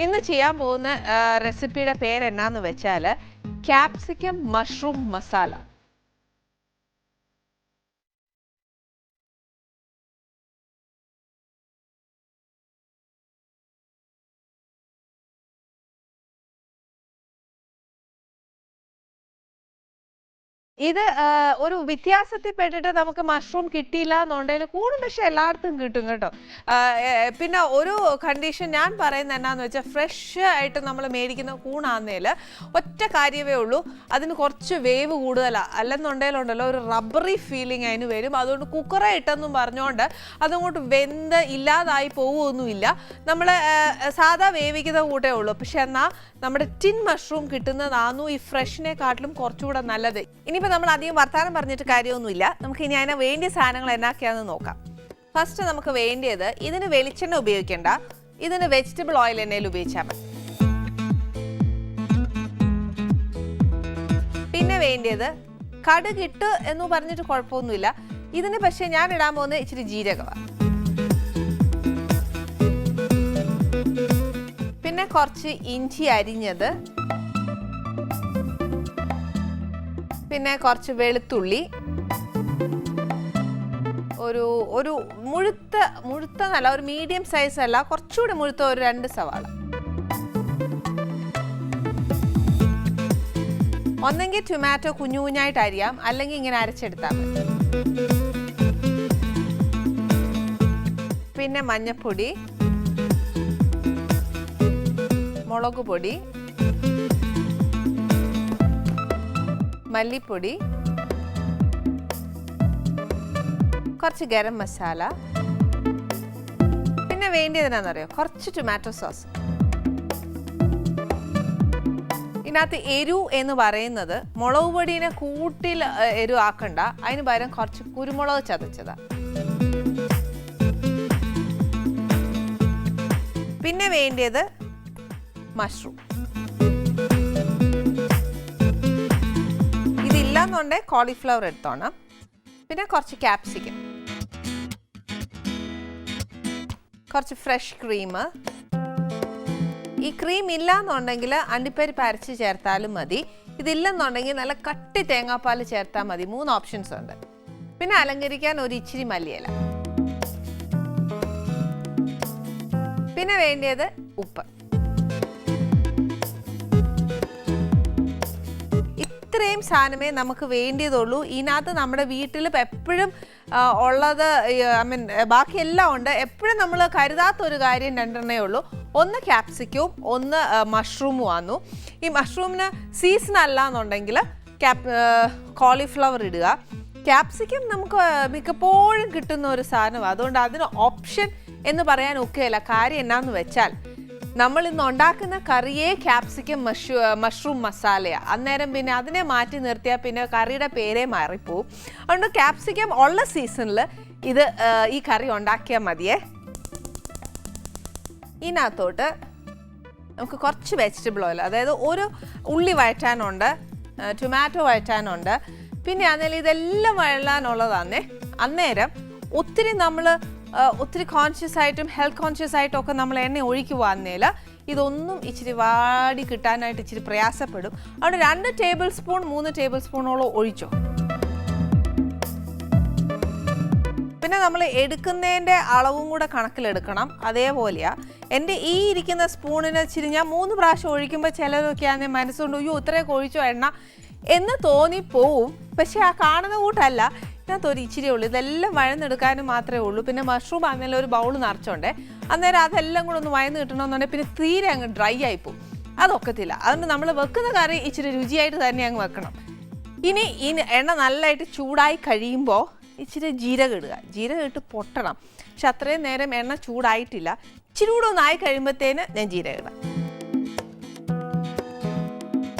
ഇന്ന് ചെയ്യാൻ പോകുന്ന റെസിപ്പിയുടെ പേര് എന്നാന്ന് വെച്ചാൽ ക്യാപ്സിക്കം മഷ്റൂം മസാല. ഇത് ഒരു വ്യത്യാസത്തിൽ പെട്ടിട്ട് നമുക്ക് മഷ്റൂം കിട്ടിയില്ല എന്നുണ്ടെങ്കിൽ കൂടും പക്ഷെ എല്ലായിടത്തും കിട്ടും കേട്ടോ. പിന്നെ ഒരു കണ്ടീഷൻ ഞാൻ പറയുന്നത് എന്നാന്ന് വെച്ചാൽ ഫ്രഷ് ആയിട്ട് നമ്മൾ മേടിക്കുന്ന കൂണാന്നേൽ ഒറ്റ കാര്യമേ ഉള്ളൂ. അതിന് കുറച്ച് വേവ് കൂടുതലാണ് അല്ലെന്നുണ്ടെങ്കിലുണ്ടല്ലോ ഒരു റബ്ബറി ഫീലിംഗ് അതിന് വരും. അതുകൊണ്ട് കുക്കറെ ഇട്ടെന്നും പറഞ്ഞുകൊണ്ട് അതങ്ങോട്ട് വെന്ത് ഇല്ലാതായി പോവുമൊന്നുമില്ല നമ്മൾ സാധാ വേവിക്കുന്ന കൂട്ടേ ഉള്ളൂ. പക്ഷെ എന്നാൽ നമ്മുടെ ടിൻ മഷ്റൂം കിട്ടുന്നതാണോ ഈ ഫ്രഷിനെക്കാട്ടിലും കുറച്ചുകൂടെ നല്ലത്? ഇനിയിപ്പോൾ നമ്മൾ അധികം വർത്താനം പറഞ്ഞിട്ട് കാര്യമൊന്നുമില്ല. നമുക്ക് ഇനി അതിനെ വേണ്ടിയ സാധനങ്ങൾ എന്നാക്കിയാന്ന് നോക്കാം. ഫസ്റ്റ് നമുക്ക് വേണ്ടിയത് ഇതിന് വെളിച്ചെണ്ണ ഉപയോഗിക്കേണ്ട. ഇതിന് വെജിറ്റബിൾ ഓയിൽ എണ്ണയിൽ ഉപയോഗിച്ചാൽ മതി. പിന്നെ വേണ്ടിയത് കടുകിട്ട് എന്ന് പറഞ്ഞിട്ട് കുഴപ്പമൊന്നുമില്ല. ഇതിന് പക്ഷേ ഞാൻ ഇടാൻ പോകുന്നത് ഇച്ചിരി ജീരകമാണ്. പിന്നെ കുറച്ച് ഇഞ്ചി അരിഞ്ഞത്. പിന്നെ കുറച്ച് വെളുത്തുള്ളി. ഒരു ഒരു മുഴുത്ത മുഴുത്ത നല്ല ഒരു മീഡിയം സൈസ് അല്ല കുറച്ചുകൂടി മുഴുത്ത ഒരു രണ്ട് സവാള. ഒന്നെങ്കിൽ ടൊമാറ്റോ കുഞ്ഞു കുഞ്ഞായിട്ട് അരിയാം അല്ലെങ്കിൽ ഇങ്ങനെ അരച്ചെടുത്താൽ മതി. പിന്നെ മഞ്ഞപ്പൊടി. മുളക് പൊടി മല്ലിപ്പൊടി കുറച്ച് ഗരം മസാല. പിന്നെ വേണ്ടിയത് അറിയോ കുറച്ച് ടൊമാറ്റോ സോസ് ഇതിനകത്ത് എരു എന്ന് പറയുന്നത് മുളക് പൊടിനെ കൂട്ടിൽ എരു ആക്കണ്ട. അതിന് പകരം കുറച്ച് കുരുമുളക് ചതച്ചതാ. പിന്നെ വേണ്ടിയത് മഷ്റൂം. ഇതില്ലാന്നുണ്ടെ കോളിഫ്ലവർ എടുത്തോണം. പിന്നെ കുറച്ച് ക്യാപ്സിക്കം കുറച്ച് ഫ്രഷ് ക്രീം ഈ ക്രീം ഇല്ല എന്നുണ്ടെങ്കിൽ അണ്ടിപ്പരിപ്പ് അരച്ച് ചേർത്താലും മതി. ഇതില്ലെന്നുണ്ടെങ്കിൽ നല്ല കട്ടി തേങ്ങാപ്പാൽ ചേർത്താൽ മതി. മൂന്ന് ഓപ്ഷൻസ് ഉണ്ട്. പിന്നെ അലങ്കരിക്കാൻ ഒരു ഇച്ചിരി മല്ലിയില. പിന്നെ വേണ്ടിയത് ഉപ്പ്. ഇത്രയും സാധനമേ നമുക്ക് വേണ്ടിയതുള്ളൂ. ഇതിനകത്ത് നമ്മുടെ വീട്ടിൽ എപ്പോഴും ഉള്ളത് ഐ മീൻ ബാക്കിയെല്ലാം ഉണ്ട്. എപ്പോഴും നമ്മൾ കരുതാത്ത ഒരു കാര്യം രണ്ടെണ്ണേ ഉള്ളൂ. ഒന്ന് ക്യാപ്സിക്കവും ഒന്ന് മഷ്റൂമും ആന്നു ഈ മഷ്റൂമിന് സീസൺ അല്ല എന്നുണ്ടെങ്കിൽ ക്യാപ് കോളിഫ്ലവർ ഇടുക. ക്യാപ്സിക്കം നമുക്ക് മിക്കപ്പോഴും കിട്ടുന്ന ഒരു സാധനമാണ്. അതുകൊണ്ട് അതിന് ഓപ്ഷൻ എന്ന് പറയാൻ ഒക്കെയല്ല. കാര്യം എന്നാന്ന് വെച്ചാൽ നമ്മൾ ഇന്ന് ഉണ്ടാക്കുന്ന കറിയെ ക്യാപ്സിക്കം മഷൂ മഷ്റൂം മസാലയാണ് അന്നേരം പിന്നെ അതിനെ മാറ്റി നിർത്തിയാൽ പിന്നെ കറിയുടെ പേരേ മാറിപ്പോവും. അതുകൊണ്ട് ക്യാപ്സിക്കം ഉള്ള സീസണിൽ ഇത് ഈ കറി ഉണ്ടാക്കിയാൽ മതിയേ. ഇതിനകത്തോട്ട് നമുക്ക് കുറച്ച് വെജിറ്റബിൾ ഓയിൽ അതായത് ഒരു ഉള്ളി വഴറ്റാനുണ്ട് ടൊമാറ്റോ വഴറ്റാനുണ്ട്. പിന്നെ അന്നേരം ഇതെല്ലാം വഴലാനുള്ളതാന്നേ അന്നേരം ഒത്തിരി നമ്മൾ ഒത്തിരി കോൺഷ്യസ് ആയിട്ടും ഹെൽത്ത് കോൺഷ്യസ് ആയിട്ടും ഒക്കെ നമ്മൾ എണ്ണ ഒഴിക്കുവാന്നേൽ ഇതൊന്നും ഇച്ചിരി വാടി കിട്ടാനായിട്ട് ഇച്ചിരി പ്രയാസപ്പെടും. അവിടെ രണ്ട് ടേബിൾ സ്പൂൺ മൂന്ന് ടേബിൾ സ്പൂണോളം ഒഴിച്ചോ. പിന്നെ നമ്മൾ എടുക്കുന്നതിന്റെ അളവും കൂടെ കണക്കിലെടുക്കണം. അതേപോലെയാ എന്റെ ഈ ഇരിക്കുന്ന സ്പൂണിന് ഇച്ചിരി ഞാൻ മൂന്ന് പ്രാവശ്യം ഒഴിക്കുമ്പോൾ ചിലതൊക്കെ ആണ് മനസ്സുകൊണ്ട് അയ്യോ ഇത്രയൊക്കെ ഒഴിച്ചോ എണ്ണ. എന്ന് തോന്നിപ്പോവും. പക്ഷെ ആ കാണുന്ന കൂട്ടല്ല. ഇതിനകത്ത് ഒരു ഇച്ചിരി ഉള്ളൂ ഇതെല്ലാം വഴന്നെടുക്കാനും മാത്രമേ ഉള്ളൂ. പിന്നെ മഷ്റൂം ആണെങ്കിലും ഒരു ബൗൾ നിറച്ചോണ്ടേ. അന്നേരം അതെല്ലാം കൂടെ ഒന്ന് വഴന്ന് കിട്ടണമെന്നുണ്ടെങ്കിൽ പിന്നെ തീരെ അങ്ങ് ഡ്രൈ ആയി പോകും അതൊക്കത്തില്ല അതുകൊണ്ട് നമ്മൾ വെക്കുന്ന കറി ഇച്ചിരി രുചിയായിട്ട് തന്നെ അങ്ങ് വെക്കണം. ഇനി ഈ എണ്ണ നല്ലതായിട്ട് ചൂടായി കഴിയുമ്പോൾ ഇച്ചിരി ജീരകം ഇടുക. ജീരകം ഇട്ട് പൊട്ടണം. പക്ഷെ അത്രയും നേരം എണ്ണ ചൂടായിട്ടില്ല. ഇച്ചിരി കൂടെ ഒന്നായി കഴിയുമ്പോഴത്തേന് ഞാൻ ജീരകം ഇടാം.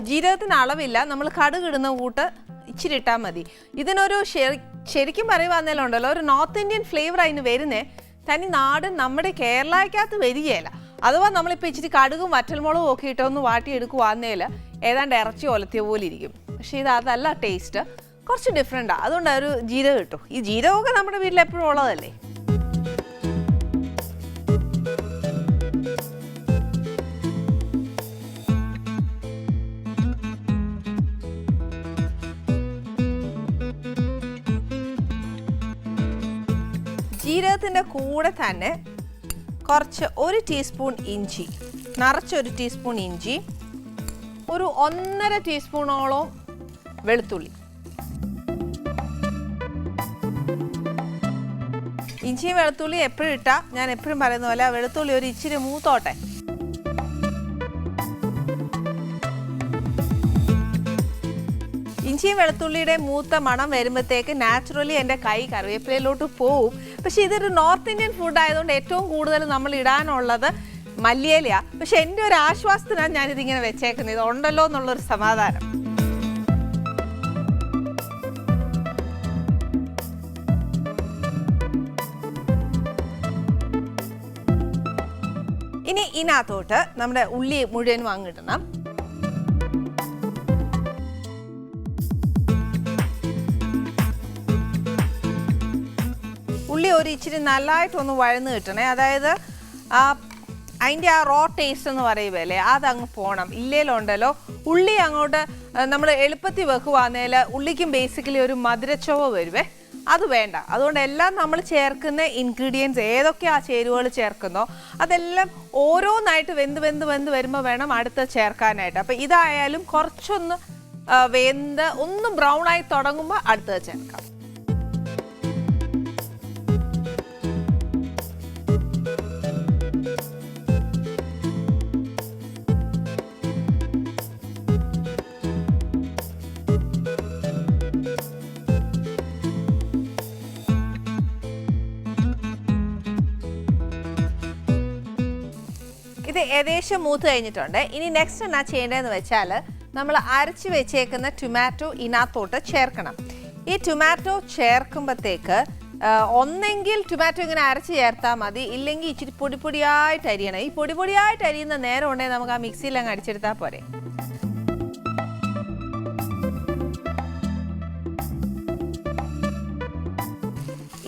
ജീരകത്തിന് അളവില്ല. നമ്മൾ കടുകിടുന്ന കൂട്ട് ഇച്ചിരി ഇട്ടാൽ മതി. ഇതിനൊരു ശരി ശരിക്കും പറയുവാന്നേലുണ്ടല്ലോ ഒരു നോർത്ത് ഇന്ത്യൻ ഫ്ലേവർ അതിന് വരുന്നേ തനി നാട് നമ്മുടെ കേരളക്കകത്ത് വരികയില്ല അഥവാ നമ്മളിപ്പോൾ ഇച്ചിരി കടുകും വറ്റൽമുളകും ഒക്കെ ഇട്ടൊന്ന് വാട്ടിയെടുക്കുവാന്നേൽ ഏതാണ്ട് ഇറച്ചി ഒലത്തിയ പോലെ ഇരിക്കും. പക്ഷേ ഇത് അതല്ല ടേസ്റ്റ് കുറച്ച് ഡിഫറെന്റാണ് അതുകൊണ്ട് ഒരു ജീരകം കിട്ടും ഈ ജീരകമൊക്കെ നമ്മുടെ വീട്ടിൽ എപ്പോഴും ഉള്ളതല്ലേ? ജീരകത്തിന്റെ കൂടെ തന്നെ കുറച്ച് ഒരു ടീസ്പൂൺ ഇഞ്ചി നിറച്ചൊരു ടീസ്പൂൺ ഇഞ്ചി ഒരു ഒന്നര ടീസ്പൂണോളം വെളുത്തുള്ളി. ഇഞ്ചിയും വെളുത്തുള്ളി എപ്പോഴും ഇട്ടാ ഞാൻ എപ്പോഴും പറയുന്ന പോലെ വെളുത്തുള്ളി ഒരു ഇച്ചിരി മൂത്തോട്ടെ. ഇഞ്ചിയും വെളുത്തുള്ളിയുടെ മൂത്ത മണം വരുമ്പോഴത്തേക്ക് നാച്ചുറലി എന്റെ കൈ കറിവേപ്പിലയിലോട്ട് പോവും. പക്ഷേ ഇതൊരു നോർത്ത് ഇന്ത്യൻ ഫുഡ് ആയതുകൊണ്ട് ഏറ്റവും കൂടുതൽ നമ്മൾ ഇടാനുള്ളത് മല്ലിയിലയാണ് പക്ഷെ എന്റെ ഒരു ആശ്വാസത്തിനാണ് ഞാനിതിങ്ങനെ വെച്ചേക്കുന്നത്. ഇത് ഉണ്ടല്ലോ എന്നുള്ളൊരു സമാധാനം. ഇനി ഇതിനകത്തോട്ട് നമ്മുടെ ഉള്ളി മുഴുവനും അങ്ങിടണം ഒരു ഇച്ചിരി നല്ലതായിട്ടൊന്ന് വഴന്ന് കിട്ടണേ. അതായത് ആ അതിന്റെ ആ റോ ടേസ്റ്റ് എന്ന് പറയുമല്ലേ അതങ്ങ് പോകണം ഇല്ലേലുണ്ടല്ലോ ഉള്ളി അങ്ങോട്ട് നമ്മൾ എളുപ്പത്തിൽ വെക്കുവാന്നേൽ ഉള്ളിക്കും ബേസിക്കലി ഒരു മധുരച്ചോവ വരുവേ. അത് വേണ്ട. അതുകൊണ്ട് എല്ലാം നമ്മൾ ചേർക്കുന്ന ഇൻഗ്രീഡിയൻസ് ഏതൊക്കെ ആ ചേരുവകൾ ചേർക്കുന്നോ അതെല്ലാം ഓരോന്നായിട്ട് വെന്ത് വെന്ത് വെന്ത് വരുമ്പോൾ വേണം അടുത്ത് ചേർക്കാനായിട്ട്. അപ്പം ഇതായാലും കുറച്ചൊന്ന് വെന്ത് ഒന്ന് ബ്രൗൺ ആയി തുടങ്ങുമ്പോൾ അടുത്തത് ചേർക്കാം. ഇത് ഏകദേശം മൂത്ത് കഴിഞ്ഞിട്ടുണ്ട്. ഇനി നെക്സ്റ്റ് എന്നാ ചെയ്യേണ്ടതെന്ന് വെച്ചാൽ നമ്മൾ അരച്ച് വെച്ചേക്കുന്ന ടൊമാറ്റോ ഇതിനകത്തോട്ട് ചേർക്കണം. ഈ ടൊമാറ്റോ ചേർക്കുമ്പോഴത്തേക്ക് ഒന്നെങ്കിൽ ടൊമാറ്റോ ഇങ്ങനെ അരച്ച് ചേർത്താൽ മതി. ഇല്ലെങ്കിൽ ഇച്ചിരി പൊടി പൊടിയായിട്ട് അരിയണം. ഈ പൊടി പൊടിയായിട്ട് അരിയുന്ന നേരം ഉണ്ടെങ്കിൽ നമുക്ക് ആ മിക്സിയിൽ അങ്ങ് അടിച്ചെടുത്താൽ പോരെ.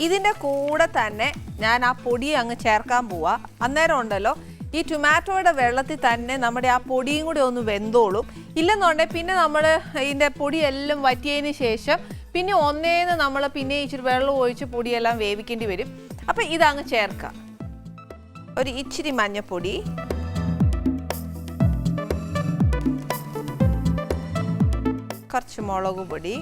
ഇതിന്റെ കൂടെ തന്നെ ഞാൻ ആ പൊടി അങ്ങ് ചേർക്കാൻ പോവാ. അന്നേരം ഉണ്ടല്ലോ ഈ ടൊമാറ്റോയുടെ വെള്ളത്തിൽ തന്നെ നമ്മുടെ ആ പൊടിയും കൂടി ഒന്ന് വെന്തോളും. ഇല്ലെന്നുണ്ടെങ്കിൽ പിന്നെ നമ്മൾ ഇതിന്റെ പൊടിയെല്ലാം വറ്റിയതിന് ശേഷം പിന്നെ ഒന്നേന്ന് നമ്മൾ പിന്നെ ഇച്ചിരി വെള്ളം ഒഴിച്ച് പൊടിയെല്ലാം വേവിക്കേണ്ടി വരും. അപ്പം ഇതങ്ങ് ചേർക്കാം. ഒരു ഇച്ചിരി മഞ്ഞപ്പൊടി. കുറച്ച് മുളക് പൊടി.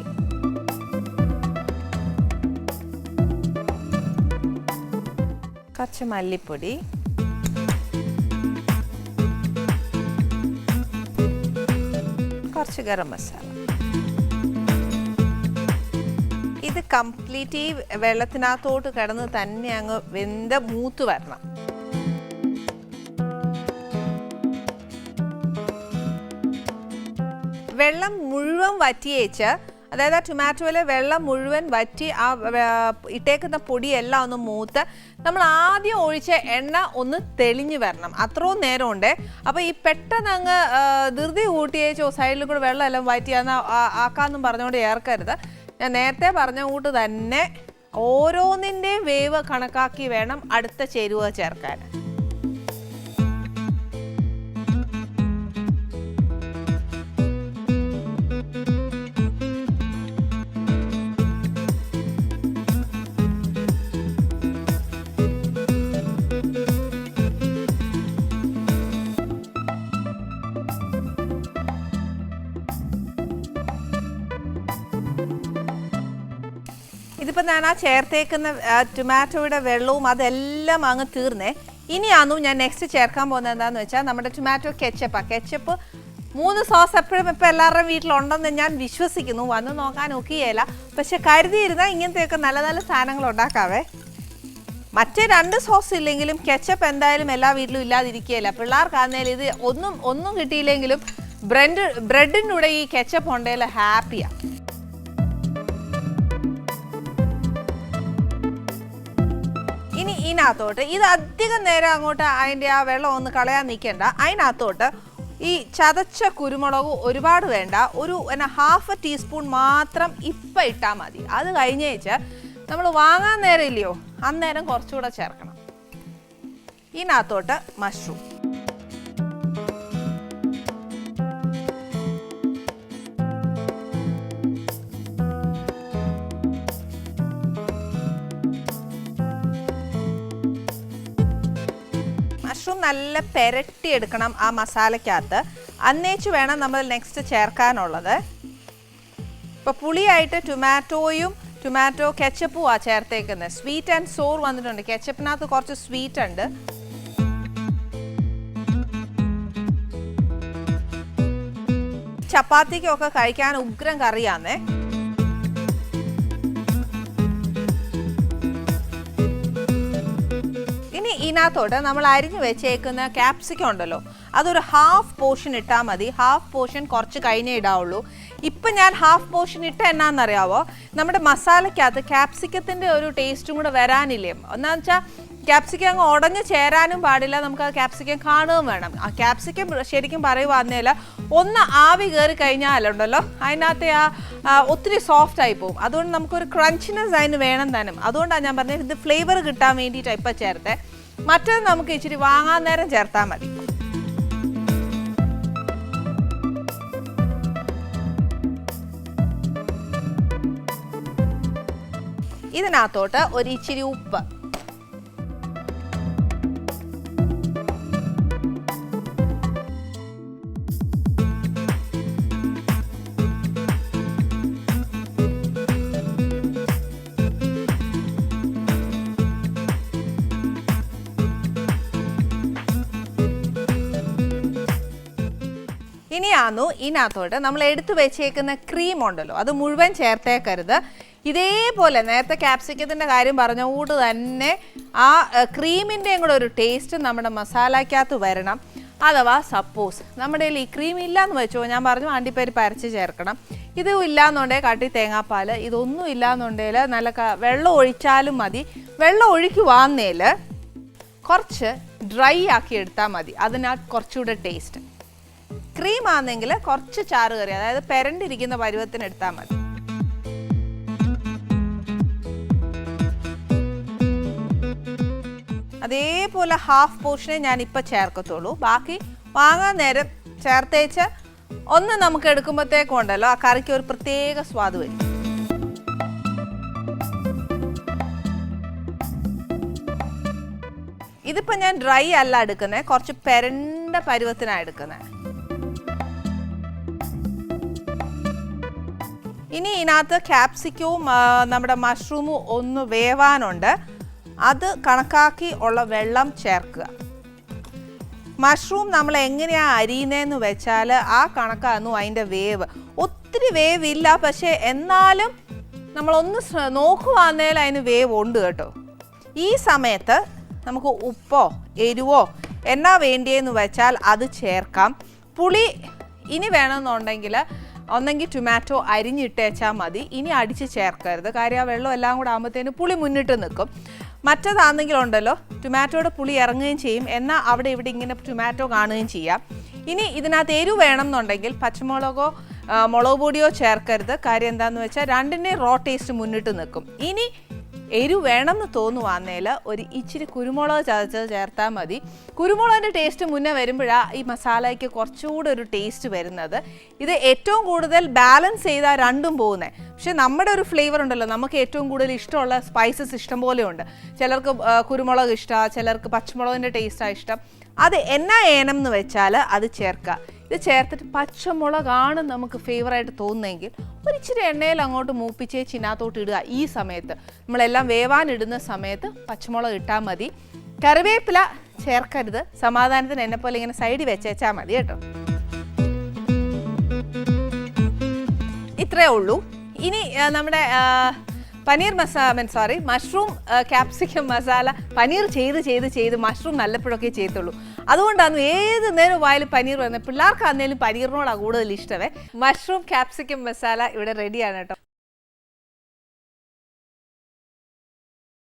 കുറച്ച് മല്ലിപ്പൊടി. കുറച്ച് ഗരം മസാല. ഇത് കംപ്ലീറ്റ് ഈ വെള്ളത്തിനകത്തോട്ട് കിടന്ന് തന്നെ അങ്ങ് വെന്ത മൂത്ത് വരണം. വെള്ളം മുഴുവൻ വറ്റിയേച്ച് അതായത് ആ ടൊമാറ്റോയിലെ വെള്ളം മുഴുവൻ വറ്റി ആ ഇട്ടേക്കുന്ന പൊടിയെല്ലാം ഒന്ന് മൂത്ത് നമ്മൾ ആദ്യം ഒഴിച്ച എണ്ണ ഒന്ന് തെളിഞ്ഞു വരണം. അത്രയും ഉണ്ട് അപ്പോൾ ഈ പെട്ടെന്ന് അങ്ങ് ധൃതി കൂട്ടിയേച്ചോ സൈഡിൽ കൂടെ വെള്ളം എല്ലാം വറ്റിയാന്ന് ആക്കാന്നും പറഞ്ഞുകൊണ്ട് ഏർക്കരുത്. ഞാൻ നേരത്തെ പറഞ്ഞ കൂട്ട് തന്നെ ഓരോന്നിന്റെയും വേവ് കണക്കാക്കി വേണം അടുത്ത ചേരുവ ചേർക്കാൻ. ഞാൻ ആ ചേർത്തേക്കുന്ന ടൊമാറ്റോയുടെ വെള്ളവും അതെല്ലാം അങ്ങ് തീർന്നേ. ഇനിയാന്നു ഞാൻ നെക്സ്റ്റ് ചേർക്കാൻ പോകുന്നത് എന്താന്ന് വെച്ചാൽ നമ്മുടെ ടൊമാറ്റോ കെച്ചപ്പാണ് കെച്ചപ്പ് മൂന്ന് സോസ് എപ്പോഴും ഇപ്പം എല്ലാവരുടെയും വീട്ടിലുണ്ടെന്ന് ഞാൻ വിശ്വസിക്കുന്നു. വന്ന് നോക്കാൻ ഒക്കുകയില്ല. പക്ഷെ കരുതിയിരുന്നാൽ ഇങ്ങനത്തെയൊക്കെ നല്ല നല്ല സാധനങ്ങൾ ഉണ്ടാക്കാവേ. മറ്റേ രണ്ട് സോസ് ഇല്ലെങ്കിലും കെച്ചപ്പ് എന്തായാലും എല്ലാ വീട്ടിലും ഇല്ലാതിരിക്കുകയില്ല. പിള്ളേർക്കാന്നേൽ ഇത് ഒന്നും ഒന്നും കിട്ടിയില്ലെങ്കിലും ബ്രെഡ് ബ്രെഡിന്റെ കൂടെ ഈ കെച്ചപ്പ് ഉണ്ടെങ്കിൽ ഹാപ്പിയാണ് ഇനി ഇതിനകത്തോട്ട് ഇത് അധികം നേരം അങ്ങോട്ട് അതിന്റെ ആ വെള്ളം ഒന്ന് കളയാൻ നിൽക്കേണ്ട. അതിനകത്തോട്ട് ഈ ചതച്ച കുരുമുളക് ഒരുപാട് വേണ്ട. ഒരു എന്നാ ഹാഫ് ടീസ്പൂൺ മാത്രം ഇപ്പം ഇട്ടാൽ മതി. അത് കഴിഞ്ഞേച്ച് നമ്മൾ വാങ്ങാൻ നേരം ഇല്ലയോ? അന്നേരം കുറച്ചുകൂടെ ചേർക്കണം. ഇതിനകത്തോട്ട് മഷ്റൂം നല്ല പെരട്ടി എടുക്കണം ആ മസാലയ്ക്കകത്ത്. അന്നേച്ച് വേണം നമ്മൾ നെക്സ്റ്റ് ചേർക്കാനുള്ളത്. ഇപ്പോൾ പുളിയായിട്ട് ടൊമാറ്റോയും ടൊമാറ്റോ കെച്ചപ്പും ആ ചേർത്തേക്കുന്നത് സ്വീറ്റ് ആൻഡ് സോർ വന്നിട്ടുണ്ട്. കെച്ചപ്പിനകത്ത് കുറച്ച് സ്വീറ്റ് ഉണ്ട്. ചപ്പാത്തിക്കൊക്കെ കഴിക്കാൻ ഉഗ്രം കറിയാന്നേ. ഇതിനകത്തോട്ട് നമ്മൾ അരിഞ്ഞു വെച്ചേക്കുന്ന ക്യാപ്സിക്കം ഉണ്ടല്ലോ അതൊരു ഹാഫ് പോർഷൻ ഇട്ടാൽ മതി. ഹാഫ് പോർഷൻ കുറച്ച് കഴിഞ്ഞേ ഇടാവുള്ളൂ. ഇപ്പം ഞാൻ ഹാഫ് പോർഷൻ ഇട്ട എന്നാണെന്നറിയാവോ നമ്മുടെ മസാലയ്ക്കകത്ത് ക്യാപ്സിക്കത്തിന്റെ ഒരു ടേസ്റ്റും കൂടെ വരാനില്ലേ? ഒന്നാന്ന് വെച്ചാൽ ക്യാപ്സിക്കം അങ്ങ് ഉടഞ്ഞു ചേരാനും പാടില്ല നമുക്ക് ആ ക്യാപ്സിക്കം കാണുകയും വേണം. ആ ക്യാപ്സിക്കം ശരിക്കും പറയുവാന്നേല ഒന്ന് ആവി കയറി കഴിഞ്ഞാലുണ്ടല്ലോ അതിനകത്തെ ആ ഒത്തിരി സോഫ്റ്റ് ആയി പോകും അതുകൊണ്ട് നമുക്കൊരു ക്രഞ്ചിനെസ് അതിന് വേണം താനും അതുകൊണ്ടാണ് ഞാൻ പറഞ്ഞത് ഇത് ഫ്ലേവർ കിട്ടാൻ വേണ്ടിയിട്ടാണ് ഇപ്പം ചേർത്തേ. മറ്റത് നമുക്ക് ഇച്ചിരി വാങ്ങാൻ നേരം ചേർത്താൽ മതി. ഇതിനകത്തോട്ട് ഒരു ഇച്ചിരി ഉപ്പ്. ഇനിയാന്നു ഇതിനകത്തോട്ട് നമ്മൾ എടുത്തു വെച്ചേക്കുന്ന ക്രീം ഉണ്ടല്ലോ അത് മുഴുവൻ ചേർത്തേക്കരുത്. ഇതേപോലെ നേരത്തെ ക്യാപ്സിക്കത്തിന്റെ കാര്യം പറഞ്ഞ കൂട്ട് തന്നെ ആ ക്രീമിന്റെയും കൂടെ ഒരു ടേസ്റ്റ് നമ്മുടെ മസാലയ്ക്കകത്ത് വരണം. അഥവാ സപ്പോസ് നമ്മുടെ ഈ ക്രീം ഇല്ലയെന്ന് വെച്ചോ ഞാൻ പറഞ്ഞു അണ്ടിപ്പരിപ്പ് അരച്ച് ചേർക്കണം. ഇതും ഇല്ലയെന്നുണ്ടെങ്കിൽ കട്ടി തേങ്ങാപ്പാൽ ഇതൊന്നും ഇല്ലയെന്നുണ്ടെങ്കിൽ നല്ല വെള്ളം ഒഴിച്ചാലും മതി. വെള്ളം ഒഴിക്കുവാന്നേൽ കുറച്ച് ഡ്രൈ ആക്കി എടുത്താൽ മതി അതിനകത്ത് കുറച്ചുകൂടെ ടേസ്റ്റ് ക്രീം ആണെങ്കിൽ കുറച്ച് ചാറ് കറി അതായത് പെരണ്ടിരിക്കുന്ന പരുവത്തിന് എടുത്താൽ മതി. അതേപോലെ ഹാഫ് പോർഷനെ ഞാൻ ഇപ്പം ചേർക്കത്തുള്ളൂ. ബാക്കി വാങ്ങാൻ നേരം ചേർത്തേച്ച് ഒന്ന് നമുക്ക് എടുക്കുമ്പോഴത്തേക്കും ഉണ്ടല്ലോ ആ കറിക്ക് ഒരു പ്രത്യേക സ്വാദ് വരും. ഇതിപ്പോൾ ഞാൻ ഡ്രൈ അല്ല എടുക്കുന്നത് കുറച്ച് പെരണ്ട പരുവത്തിനാണ് എടുക്കുന്നത് ഇനി ഇതിനകത്ത് ക്യാപ്സിക്കവും നമ്മുടെ മഷ്റൂമും ഒന്ന് വേവാനുണ്ട്. അത് കണക്കാക്കി ഉള്ള വെള്ളം ചേർക്കുക. മഷ്റൂം നമ്മൾ എങ്ങനെയാണ് അരിയുന്നതെന്ന് വെച്ചാൽ ആ കണക്കായിരുന്നു അതിന്റെ വേവ്. ഒത്തിരി വേവ് ഇല്ല പക്ഷേ എന്നാലും നമ്മളൊന്ന് നോക്കുവാന്നേൽ അതിന് വേവ് ഉണ്ട് കേട്ടോ. ഈ സമയത്ത് നമുക്ക് ഉപ്പോ എരിവോ എന്നാ വേണ്ടിയെന്ന് വെച്ചാൽ അത് ചേർക്കാം. പുളി ഇനി വേണമെന്നുണ്ടെങ്കിൽ ഒന്നെങ്കിൽ ടൊമാറ്റോ അരിഞ്ഞിട്ടേച്ചാൽ മതി. ഇനി അടിച്ച് ചേർക്കരുത്. കാര്യം ആ വെള്ളം എല്ലാം കൂടെ ആകുമ്പോഴത്തേന് പുളി മുന്നിട്ട് നിൽക്കും. മറ്റതാണെങ്കിലും ഉണ്ടല്ലോ ടൊമാറ്റോയുടെ പുളി ഇറങ്ങുകയും ചെയ്യും. എന്നാൽ അവിടെ ഇവിടെ ഇങ്ങനെ ടൊമാറ്റോ കാണുകയും ചെയ്യാം. ഇനി ഇതിനകത്ത് എരിവ് വേണം എന്നുണ്ടെങ്കിൽ പച്ചമുളകോ മുളക് പൊടിയോ ചേർക്കരുത്. കാര്യം എന്താണെന്ന് വെച്ചാൽ രണ്ടിന്റെയും റോ ടേസ്റ്റ് മുന്നിട്ട് നിൽക്കും. ഇനി എരിവ് വേണമെന്ന് തോന്നുവാന്നേൽ ഒരു ഇച്ചിരി കുരുമുളക് ചതച്ചത് ചേർത്താൽ മതി. കുരുമുളകിന്റെ ടേസ്റ്റ് മുന്നേ വരുമ്പോഴാണ് ഈ മസാലയ്ക്ക് കുറച്ചുകൂടെ ഒരു ടേസ്റ്റ് വരുന്നത്. ഇത് ഏറ്റവും കൂടുതൽ ബാലൻസ് ചെയ്താൽ രണ്ടും പോകുന്നത് പക്ഷേ നമ്മുടെ ഒരു ഫ്ലേവർ ഉണ്ടല്ലോ നമുക്ക് ഏറ്റവും കൂടുതൽ ഇഷ്ടമുള്ള സ്പൈസസ് ഇഷ്ടം പോലെ ഉണ്ട്. ചിലർക്ക് കുരുമുളക് ഇഷ്ടമാണ് ചിലർക്ക് പച്ചമുളകിന്റെ ടേസ്റ്റാണ് ഇഷ്ടം. അത് എന്നാ ഏനം എന്ന് വെച്ചാൽ അത് ചേർക്കുക ഇത് ചേർത്തിട്ട് പച്ചമുളകാണ് നമുക്ക് ഫേവറായിട്ട് തോന്നുന്നതെങ്കിൽ ഒരിച്ചിരി എണ്ണയിൽ അങ്ങോട്ട് മൂപ്പിച്ച് ചിനാത്തോട്ട് ഇടുക. ഈ സമയത്ത് നമ്മളെല്ലാം വേവാനിടുന്ന സമയത്ത് പച്ചമുളക് ഇട്ടാൽ മതി. കറിവേപ്പില ചേർക്കരുത്. സമാധാനത്തിന് എന്നെ പോലെ ഇങ്ങനെ സൈഡിൽ വെച്ചേച്ചാൽ മതി കേട്ടോ. ഇത്രേ ഉള്ളൂ. ഇനി നമ്മുടെ പനീർ മസാല മീൻ sorry mushroom capsicum masala paneer ചെയ്ത് ചെയ്ത് ചെയ്ത് മഷ്റൂം നല്ലപ്പോഴൊക്കെ ചെയ്യത്തുള്ളൂ അതുകൊണ്ടാണ് ഏത് നേരം വായാലും പനീർ വരുന്നത് പിള്ളേർക്ക് അന്നേലും പനീറിനോടാണ് കൂടുതൽ ഇഷ്ടമേ. മഷ്റൂം ക്യാപ്സിക്കം മസാല ഇവിടെ റെഡിയാണ് കേട്ടോ.